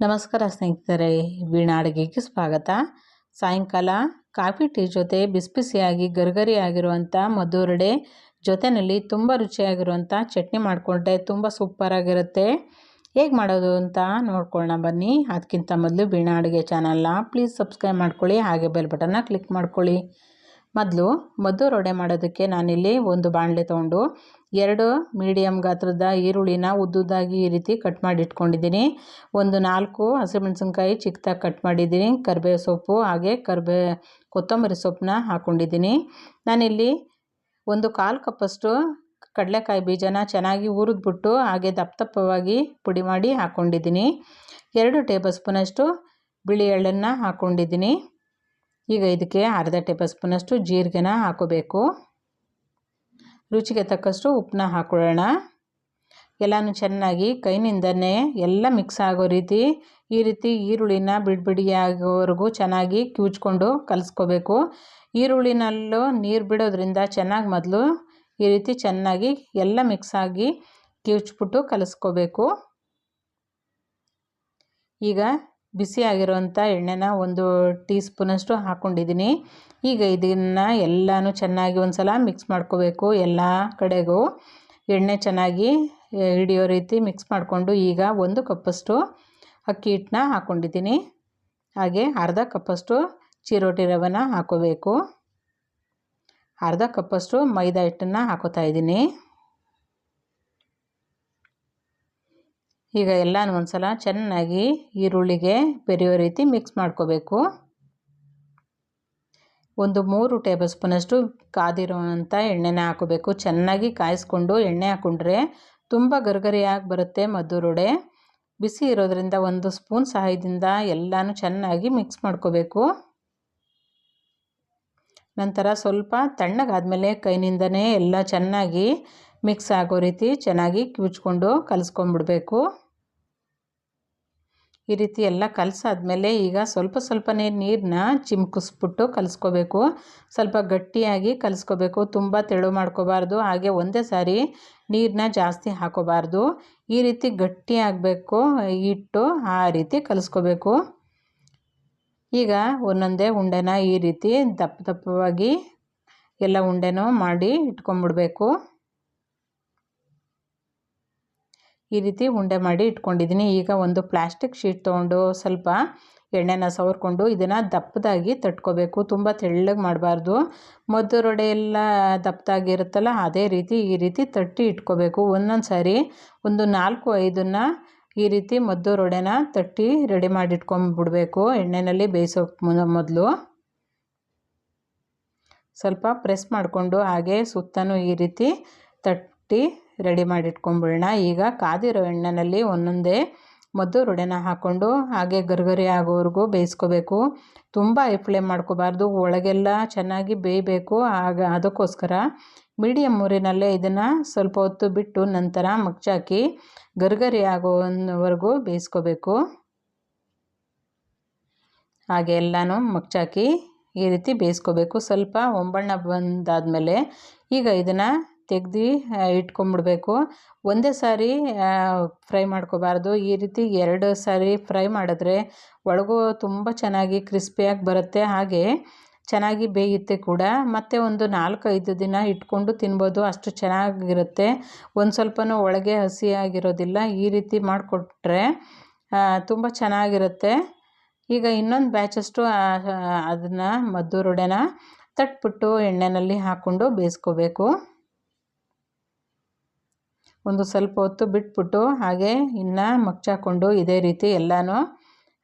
ನಮಸ್ಕಾರ ಸ್ನೇಹಿತರೆ ವೀಣಾ ಅಡುಗೆಗೆ ಸ್ವಾಗತ. ಸಾಯಂಕಾಲ ಕಾಫಿ, ಟೀ ಜೊತೆ ಬಿಸಿ ಬಿಸಿಯಾಗಿ ಆಗಿರುವಂಥ ಮಧುರಡೆ ಜೊತೆಯಲ್ಲಿ ತುಂಬ ರುಚಿಯಾಗಿರುವಂಥ ಚಟ್ನಿ ಮಾಡಿಕೊಂಡ್ರೆ ತುಂಬ ಸೂಪರಾಗಿರುತ್ತೆ ಹೇಗೆ ಮಾಡೋದು ಅಂತ ನೋಡ್ಕೊಳ್ಳೋಣ ಬನ್ನಿ. ಅದಕ್ಕಿಂತ ಮೊದಲು ವೀಣಾ ಅಡುಗೆ ಚಾನಲ್ನ ಪ್ಲೀಸ್ ಸಬ್ಸ್ಕ್ರೈಬ್ ಮಾಡ್ಕೊಳ್ಳಿ, ಹಾಗೆ ಬೆಲ್ ಬಟನ್ನ ಕ್ಲಿಕ್ ಮಾಡ್ಕೊಳ್ಳಿ. ಮೊದಲು ಮದ್ದೂರು ರೊಡೆ ಮಾಡೋದಕ್ಕೆ ನಾನಿಲ್ಲಿ ಒಂದು ಬಾಣಲೆ ತೊಗೊಂಡು ಎರಡು ಮೀಡಿಯಮ್ ಗಾತ್ರದ ಈರುಳ್ಳಿನ ಉದ್ದುದ್ದಾಗಿ ಈ ರೀತಿ ಕಟ್ ಮಾಡಿ ಇಟ್ಕೊಂಡಿದ್ದೀನಿ. ಒಂದು ನಾಲ್ಕು ಹಸಿಮೆಣಸಿನ್ಕಾಯಿ ಚಿಕ್ಕದಾಗಿ ಕಟ್ ಮಾಡಿದ್ದೀನಿ. ಕರಿಬೇವು ಸೊಪ್ಪು ಹಾಗೆ ಕರಿಬೇ, ಕೊತ್ತಂಬರಿ ಸೊಪ್ಪನ್ನ ಹಾಕ್ಕೊಂಡಿದ್ದೀನಿ ನಾನಿಲ್ಲಿ ಒಂದು ಕಾಲು ಕಪ್ಪಷ್ಟು ಕಡಲೆಕಾಯಿ ಬೀಜನ ಚೆನ್ನಾಗಿ ಹುರಿದ್ಬಿಟ್ಟು ಹಾಗೆ ದಪ್ಪ ದಪ್ಪವಾಗಿ ಪುಡಿ ಮಾಡಿ ಹಾಕ್ಕೊಂಡಿದ್ದೀನಿ ಎರಡು ಟೇಬಲ್ ಸ್ಪೂನಷ್ಟು ಬಿಳಿ ಎಳ್ಳನ್ನು ಹಾಕ್ಕೊಂಡಿದ್ದೀನಿ ಈಗ ಇದಕ್ಕೆ ಅರ್ಧ ಟೇಬಲ್ ಸ್ಪೂನಷ್ಟು ಜೀರಿಗೆನ ಹಾಕೋಬೇಕು. ರುಚಿಗೆ ತಕ್ಕಷ್ಟು ಉಪ್ಪನ್ನ ಹಾಕೊಳ್ಳೋಣ. ಎಲ್ಲನೂ ಚೆನ್ನಾಗಿ ಕೈನಿಂದನೇ ಎಲ್ಲ ಮಿಕ್ಸ್ ಆಗೋ ರೀತಿ ಈ ರೀತಿ ಈರುಳ್ಳಿನ ಬಿಡ್ಬಿಡಿಯಾಗೋವರೆಗೂ ಚೆನ್ನಾಗಿ ಕಿವುಚ್ಕೊಂಡು ಕಲಿಸ್ಕೋಬೇಕು. ಈರುಳ್ಳಿನಲ್ಲೂ ನೀರು ಬಿಡೋದ್ರಿಂದ ಚೆನ್ನಾಗಿ ಮೊದಲು ಈ ರೀತಿ ಚೆನ್ನಾಗಿ ಎಲ್ಲ ಮಿಕ್ಸ್ ಆಗಿ ಕಿವುಚ್ಬಿಟ್ಟು ಕಲಿಸ್ಕೋಬೇಕು. ಈಗ ಬಿಸಿಯಾಗಿರುವಂಥ ಎಣ್ಣೆನ ಒಂದು ಟೀ ಸ್ಪೂನಷ್ಟು ಹಾಕ್ಕೊಂಡಿದ್ದೀನಿ ಈಗ ಇದನ್ನು ಎಲ್ಲನೂ ಚೆನ್ನಾಗಿ ಒಂದು ಸಲ ಮಿಕ್ಸ್ ಮಾಡ್ಕೋಬೇಕು ಎಲ್ಲ ಕಡೆಗೂ. ಎಣ್ಣೆ ಚೆನ್ನಾಗಿ ಹಿಡಿಯೋ ರೀತಿ ಮಿಕ್ಸ್ ಮಾಡಿಕೊಂಡು ಈಗ ಒಂದು ಕಪ್ಪಷ್ಟು ಅಕ್ಕಿ ಹಿಟ್ಟನ್ನ ಹಾಕ್ಕೊಂಡಿದ್ದೀನಿ ಹಾಗೆ ಅರ್ಧ ಕಪ್ಪಷ್ಟು ಚಿರೋಟಿ ರವೆನ ಹಾಕೋಬೇಕು. ಅರ್ಧ ಕಪ್ಪಷ್ಟು ಮೈದಾ ಹಿಟ್ಟನ್ನು ಹಾಕೋತಾ ಇದ್ದೀನಿ. ಈಗ ಎಲ್ಲನೂ ಒಂದು ಸಲ ಚೆನ್ನಾಗಿ ಈರುಳ್ಳಿಗೆ ಬೆರೆಯೋ ರೀತಿ ಮಿಕ್ಸ್ ಮಾಡ್ಕೋಬೇಕು. ಒಂದು ಮೂರು ಟೇಬಲ್ ಸ್ಪೂನಷ್ಟು ಕಾದಿರೋವಂಥ ಎಣ್ಣೆನ ಹಾಕೋಬೇಕು ಚೆನ್ನಾಗಿ ಕಾಯಿಸ್ಕೊಂಡು ಎಣ್ಣೆ ಹಾಕ್ಕೊಂಡ್ರೆ ತುಂಬ ಗರಿಗರಿಯಾಗಿ ಬರುತ್ತೆ ಮದ್ದೂರುಡೆ ಬಿಸಿ ಇರೋದರಿಂದ ಒಂದು ಸ್ಪೂನ್ ಸಹಾಯದಿಂದ ಎಲ್ಲನೂ ಚೆನ್ನಾಗಿ ಮಿಕ್ಸ್ ಮಾಡ್ಕೋಬೇಕು. ನಂತರ ಸ್ವಲ್ಪ ತಣ್ಣಗಾದಮೇಲೆ ಕೈನಿಂದನೇ ಎಲ್ಲ ಚೆನ್ನಾಗಿ ಮಿಕ್ಸ್ ಆಗೋ ರೀತಿ ಚೆನ್ನಾಗಿ ಕಿವುಚ್ಕೊಂಡು ಕಲಿಸ್ಕೊಂಡ್ಬಿಡ್ಬೇಕು. ಈ ರೀತಿ ಎಲ್ಲ ಕಲಸಾದ್ಮೇಲೆ ಈಗ ಸ್ವಲ್ಪ ಸ್ವಲ್ಪನೇ ನೀರನ್ನ ಚಿಮ್ಕಿಸ್ಬಿಟ್ಟು ಕಲಿಸ್ಕೋಬೇಕು. ಸ್ವಲ್ಪ ಗಟ್ಟಿಯಾಗಿ ಕಲಿಸ್ಕೋಬೇಕು. ತುಂಬ ತೆಳು ಮಾಡ್ಕೋಬಾರ್ದು. ಹಾಗೆ ಒಂದೇ ಸಾರಿ ನೀರನ್ನ ಜಾಸ್ತಿ ಹಾಕೋಬಾರ್ದು. ಈ ರೀತಿ ಗಟ್ಟಿ ಆಗಬೇಕು ಹಿಟ್ಟು ಆ ರೀತಿ ಕಲಿಸ್ಕೋಬೇಕು. ಈಗ ಒಂದೊಂದೇ ಉಂಡೆನ ಈ ರೀತಿ ದಪ್ಪ ದಪ್ಪವಾಗಿ ಎಲ್ಲ ಉಂಡೆನೂ ಮಾಡಿ ಇಟ್ಕೊಂಡ್ಬಿಡ್ಬೇಕು ಈ ರೀತಿ ಉಂಡೆ ಮಾಡಿ ಇಟ್ಕೊಂಡಿದ್ದೀನಿ. ಈಗ ಒಂದು ಪ್ಲಾಸ್ಟಿಕ್ ಶೀಟ್ ತೊಗೊಂಡು ಸ್ವಲ್ಪ ಎಣ್ಣೆನ ಸವರ್ಕೊಂಡು ಇದನ್ನು ದಪ್ಪದಾಗಿ ತಟ್ಕೋಬೇಕು. ತುಂಬ ತೆಳ್ಳಗೆ ಮಾಡಬಾರ್ದು. ಮದ್ದುರೊಡೆ ಎಲ್ಲ ದಪ್ಪದಾಗಿರುತ್ತಲ್ಲ, ಅದೇ ರೀತಿ ಈ ರೀತಿ ತಟ್ಟಿ ಇಟ್ಕೋಬೇಕು. ಒಂದೊಂದು ಸಾರಿ ಒಂದು ನಾಲ್ಕು ಐದನ್ನು ಈ ರೀತಿ ಮದ್ದು ರೊಡೆನ ತಟ್ಟಿ ರೆಡಿ ಮಾಡಿ ಇಟ್ಕೊಂಡ್ಬಿಡ್ಬೇಕು ಎಣ್ಣೆಯಲ್ಲಿ ಬೇಯಿಸೋಕೆ ಮೊದಲು ಸ್ವಲ್ಪ ಪ್ರೆಸ್ ಮಾಡಿಕೊಂಡು ಹಾಗೆ ಸುತ್ತಲೂ ಈ ರೀತಿ ತಟ್ಟಿ ರೆಡಿ ಮಾಡಿ ಇಟ್ಕೊಂಬಿಡೋಣ ಈಗ ಕಾದಿರೋ ಎಣ್ಣೆಯಲ್ಲಿ ಒಂದೊಂದೇ ಮದ್ದು ರೊಡೆನ ಹಾಕ್ಕೊಂಡು ಹಾಗೆ ಗರ್ಗರಿ ಆಗೋವರೆಗೂ ಬೇಯಿಸ್ಕೋಬೇಕು. ತುಂಬ ಐ ಫ್ಲೇಮ್ ಮಾಡ್ಕೋಬಾರ್ದು. ಒಳಗೆಲ್ಲ ಚೆನ್ನಾಗಿ ಬೇಯಬೇಕು. ಆಗ ಅದಕ್ಕೋಸ್ಕರ ಮೀಡಿಯಮ್ ಊರಿನಲ್ಲೇ ಇದನ್ನು ಸ್ವಲ್ಪ ಹೊತ್ತು ಬಿಟ್ಟು ನಂತರ ಮಗ್ಚಾಕಿ ಗರ್ಗರಿ ಆಗೋವರೆಗೂ ಬೇಯಿಸ್ಕೋಬೇಕು. ಹಾಗೆ ಎಲ್ಲನೂ ಮಗ್ಚಾಕಿ ಈ ರೀತಿ ಬೇಯಿಸ್ಕೋಬೇಕು. ಸ್ವಲ್ಪ ಒಂಬಣ್ಣ ಬಂದಾದಮೇಲೆ ಈಗ ಇದನ್ನು ತೆಗ್ದು ಇಟ್ಕೊಂಬಿಡ್ಬೇಕು. ಒಂದೇ ಸಾರಿ ಫ್ರೈ ಮಾಡ್ಕೋಬಾರ್ದು. ಈ ರೀತಿ ಎರಡು ಸಾರಿ ಫ್ರೈ ಮಾಡಿದ್ರೆ ಒಳಗೂ ತುಂಬ ಚೆನ್ನಾಗಿ ಕ್ರಿಸ್ಪಿಯಾಗಿ ಬರುತ್ತೆ. ಹಾಗೆ ಚೆನ್ನಾಗಿ ಬೇಯುತ್ತೆ ಕೂಡ. ಮತ್ತು ಒಂದು ನಾಲ್ಕೈದು ದಿನ ಇಟ್ಕೊಂಡು ತಿನ್ಬೋದು. ಅಷ್ಟು ಚೆನ್ನಾಗಿರುತ್ತೆ. ಒಂದು ಸ್ವಲ್ಪನೂ ಒಳಗೆ ಹಸಿಯಾಗಿರೋದಿಲ್ಲ ಈ ರೀತಿ ಮಾಡಿಕೊಟ್ರೆ ತುಂಬ ಚೆನ್ನಾಗಿರುತ್ತೆ. ಈಗ ಇನ್ನೊಂದು ಬ್ಯಾಚಷ್ಟು ಅದನ್ನು ಮದ್ದೂರುಡೆನ ತಟ್ಬಿಟ್ಟು ಎಣ್ಣೆಯಲ್ಲಿ ಹಾಕ್ಕೊಂಡು ಬೇಯಿಸ್ಕೋಬೇಕು. ಒಂದು ಸ್ವಲ್ಪ ಹೊತ್ತು ಬಿಟ್ಬಿಟ್ಟು ಹಾಗೆ ಇನ್ನು ಮಗ್ಚಾಕೊಂಡು ಇದೇ ರೀತಿ ಎಲ್ಲನೂ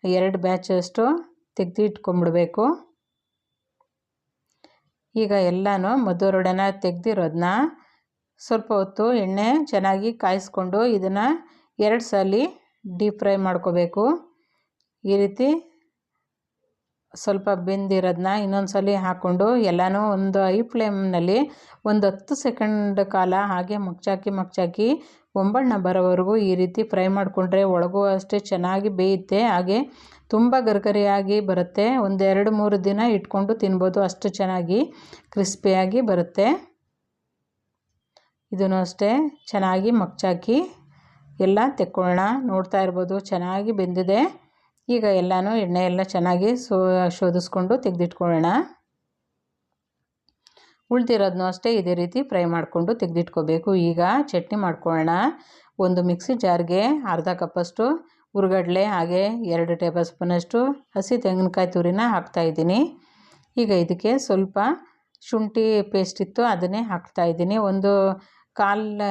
ಎರಡು ಬ್ಯಾಚಷ್ಟು ತೆಗೆದು ಇಟ್ಕೊಂಬಿಡ್ಬೇಕು ಈಗ ಎಲ್ಲನೂ ಮದ್ದೂರೊಡೆನ ತೆಗೆದಿರೋದನ್ನ ಸ್ವಲ್ಪ ಹೊತ್ತು ಎಣ್ಣೆ ಚೆನ್ನಾಗಿ ಕಾಯಿಸ್ಕೊಂಡು ಇದನ್ನು ಎರಡು ಸಲ ಡೀಪ್ ಫ್ರೈ ಮಾಡ್ಕೋಬೇಕು. ಈ ರೀತಿ ಸ್ವಲ್ಪ ಬೆಂದಿರೋದನ್ನ ಇನ್ನೊಂದು ಸಲ ಹಾಕ್ಕೊಂಡು ಎಲ್ಲನೂ ಒಂದು ಐ ಫ್ಲೇಮ್ನಲ್ಲಿ ಒಂದು ಹತ್ತು ಸೆಕೆಂಡ್ ಕಾಲ ಹಾಗೆ ಮಗ್ಚಾಕಿ ಮಗ್ಚಾಕಿ ಒಂಬಣ್ಣ ಬರೋವರೆಗೂ ಈ ರೀತಿ ಫ್ರೈ ಮಾಡಿಕೊಂಡ್ರೆ ಒಳಗೂ ಅಷ್ಟೇ ಚೆನ್ನಾಗಿ ಬೇಯುತ್ತೆ. ಹಾಗೆ ತುಂಬ ಗರ್ಗರಿಯಾಗಿ ಬರುತ್ತೆ. ಒಂದೆರಡು ಮೂರು ದಿನ ಇಟ್ಕೊಂಡು ತಿನ್ಬೋದು. ಅಷ್ಟು ಚೆನ್ನಾಗಿ ಕ್ರಿಸ್ಪಿಯಾಗಿ ಬರುತ್ತೆ. ಇದನ್ನು ಅಷ್ಟೇ ಚೆನ್ನಾಗಿ ಮಗ್ಚಾಕಿ ಎಲ್ಲ ತೆಕ್ಕೊಳ್ಳೋಣ. ನೋಡ್ತಾ ಇರ್ಬೋದು. ಚೆನ್ನಾಗಿ ಬೆಂದಿದೆ. ಈಗ ಎಲ್ಲನೂ ಎಣ್ಣೆ ಎಲ್ಲ ಚೆನ್ನಾಗಿ ಸೋ, ಶೋಧಿಸ್ಕೊಂಡು ತೆಗೆದಿಟ್ಕೊಳ್ಳೋಣ. ಉಳ್ದಿರೋದನ್ನೂ ಅಷ್ಟೇ ಇದೇ ರೀತಿ ಫ್ರೈ ಮಾಡಿಕೊಂಡು ತೆಗೆದಿಟ್ಕೋಬೇಕು. ಈಗ ಚಟ್ನಿ ಮಾಡ್ಕೊಳ್ಳೋಣ. ಒಂದು ಮಿಕ್ಸಿ ಜಾರ್ಗೆ ಅರ್ಧ ಕಪ್ಪಷ್ಟು ಹುರ್ಗಡ್ಲೆ ಹಾಗೆ ಎರಡು ಟೇಬಲ್ ಸ್ಪೂನಷ್ಟು ಹಸಿ ತೆಂಗಿನಕಾಯಿ ತುರಿನ ಹಾಕ್ತಾಯಿದ್ದೀನಿ ಈಗ ಇದಕ್ಕೆ ಸ್ವಲ್ಪ ಶುಂಠಿ ಪೇಸ್ಟ್ ಇತ್ತು ಅದನ್ನೇ ಹಾಕ್ತಾಯಿದ್ದೀನಿ ಒಂದು ಕಾಲು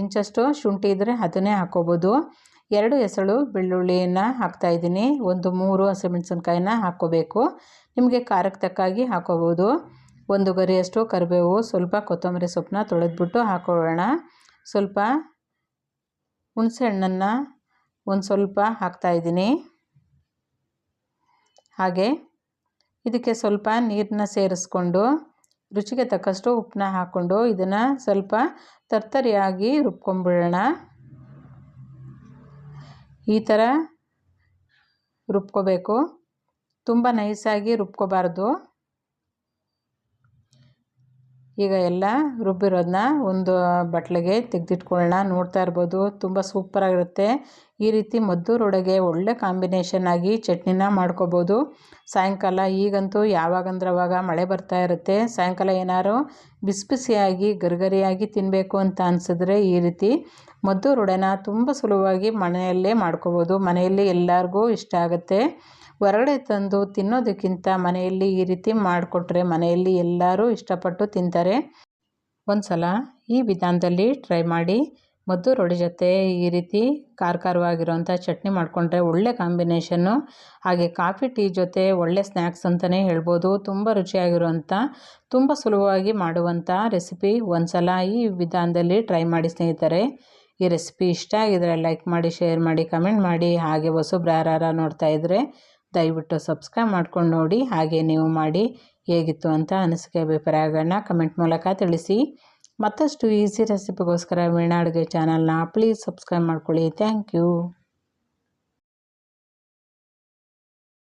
ಇಂಚಷ್ಟು ಶುಂಠಿ ಇದ್ದರೆ ಅದನ್ನೇ ಹಾಕ್ಕೋಬೋದು. ಎರಡು ಎಸಳು ಬೆಳ್ಳುಳ್ಳಿಯನ್ನು ಹಾಕ್ತಾಯಿದ್ದೀನಿ ಒಂದು ಮೂರು ಹಸಿಮೆಣಸಿನ್ಕಾಯಿನ ಹಾಕ್ಕೋಬೇಕು. ನಿಮಗೆ ಖಾರಕ್ಕೆ ತಕ್ಕಾಗಿ ಹಾಕ್ಕೋಬೋದು. ಒಂದು ಗರಿಯಷ್ಟು ಕರಿಬೇವು, ಸ್ವಲ್ಪ ಕೊತ್ತಂಬರಿ ಸೊಪ್ಪನ್ನ ತೊಳೆದ್ಬಿಟ್ಟು ಹಾಕೊಳ್ಳೋಣ ಸ್ವಲ್ಪ ಹುಣಸೆ ಹಣ್ಣನ್ನು ಒಂದು ಸ್ವಲ್ಪ ಹಾಕ್ತಾಯಿದ್ದೀನಿ ಹಾಗೆ ಇದಕ್ಕೆ ಸ್ವಲ್ಪ ನೀರನ್ನ ಸೇರಿಸ್ಕೊಂಡು ರುಚಿಗೆ ತಕ್ಕಷ್ಟು ಉಪ್ಪನ್ನ ಹಾಕ್ಕೊಂಡು ಇದನ್ನು ಸ್ವಲ್ಪ ತರ್ತರಿಯಾಗಿ ರುಬ್ಕೊಂಬಿಡೋಣ ಈ ಥರ ರುಬ್ಕೊಬೇಕು. ತುಂಬ ನೈಸಾಗಿ ರುಬ್ಕೋಬಾರ್ದು. ಈಗ ಎಲ್ಲ ರುಬ್ಬಿರೋದನ್ನ ಒಂದು ಬಟ್ಲಿಗೆ ತೆಗೆದಿಟ್ಕೊಳ್ಳೋಣ. ನೋಡ್ತಾ ಇರ್ಬೋದು, ತುಂಬ ಸೂಪರಾಗಿರುತ್ತೆ ಈ ರೀತಿ ಮದ್ದೂರೊಳಗೆ ಒಳ್ಳೆ ಕಾಂಬಿನೇಷನ್ ಆಗಿ ಚಟ್ನಿನ ಮಾಡ್ಕೋಬೋದು. ಸಾಯಂಕಾಲ, ಈಗಂತೂ ಯಾವಾಗಂದ್ರೆ ಅವಾಗ ಮಳೆ ಬರ್ತಾ ಇರುತ್ತೆ. ಸಾಯಂಕಾಲ ಏನಾದ್ರು ಬಿಸಿ ಬಿಸಿಯಾಗಿ ಗರಿಗರಿಯಾಗಿ ತಿನ್ನಬೇಕು ಅಂತ ಅನಿಸಿದ್ರೆ ಈ ರೀತಿ ಮದ್ದೂರೊಡೆನ ತುಂಬ ಸುಲಭವಾಗಿ ಮನೆಯಲ್ಲೇ ಮಾಡ್ಕೋಬೋದು. ಮನೆಯಲ್ಲಿ ಎಲ್ಲರಿಗೂ ಇಷ್ಟ ಆಗುತ್ತೆ. ಹೊರಗಡೆ ತಂದು ತಿನ್ನೋದಕ್ಕಿಂತ ಮನೆಯಲ್ಲಿ ಈ ರೀತಿ ಮಾಡಿಕೊಟ್ರೆ ಮನೆಯಲ್ಲಿ ಎಲ್ಲರೂ ಇಷ್ಟಪಟ್ಟು ತಿಂತಾರೆ. ಒಂದು ಸಲ ಈ ವಿಧಾನದಲ್ಲಿ ಟ್ರೈ ಮಾಡಿ ಮದ್ದು ರೊಡಿ ಜೊತೆ ಈ ರೀತಿ ಖಾರ ಖಾರವಾಗಿರುವಂಥ ಚಟ್ನಿ ಮಾಡಿಕೊಂಡ್ರೆ ಒಳ್ಳೆ ಕಾಂಬಿನೇಷನ್ನು ಹಾಗೆ ಕಾಫಿ ಟೀ ಜೊತೆ ಒಳ್ಳೆ ಸ್ನ್ಯಾಕ್ಸ್ ಅಂತಲೇ ಹೇಳ್ಬೋದು. ತುಂಬ ರುಚಿಯಾಗಿರುವಂಥ ತುಂಬ ಸುಲಭವಾಗಿ ಮಾಡುವಂಥ ರೆಸಿಪಿ ಒಂದು ಸಲ ಈ ವಿಧಾನದಲ್ಲಿ ಟ್ರೈ ಮಾಡಿ ಸ್ನೇಹಿತರೆ. ಈ ರೆಸಿಪಿ ಇಷ್ಟ ಆಗಿದರೆ ಲೈಕ್ ಮಾಡಿ ಶೇರ್ ಮಾಡಿ ಕಮೆಂಟ್ ಮಾಡಿ. ಹಾಗೆ ಹೊಸಬ್ರು ಯಾರು ನೋಡ್ತಾ ಇದ್ದರೆ ದಯವಿಟ್ಟು ಸಬ್ಸ್ಕ್ರೈಬ್ ಮಾಡ್ಕೊಂಡು ನೋಡಿ. ಹಾಗೆ ನೀವು ಮಾಡಿ ಹೇಗಿತ್ತು ಅಂತ ಅನಿಸಿಕೆ ಅಭಿಪ್ರಾಯಗಳನ್ನ ಕಮೆಂಟ್ ಮೂಲಕ ತಿಳಿಸಿ. ಮತ್ತಷ್ಟು ಈಸಿ ರೆಸಿಪಿಗೋಸ್ಕರ ವೀಣಾ ಅಡುಗೆ ಚಾನಲ್ನ ಪ್ಲೀಸ್ ಸಬ್ಸ್ಕ್ರೈಬ್ ಮಾಡ್ಕೊಳ್ಳಿ. Thank you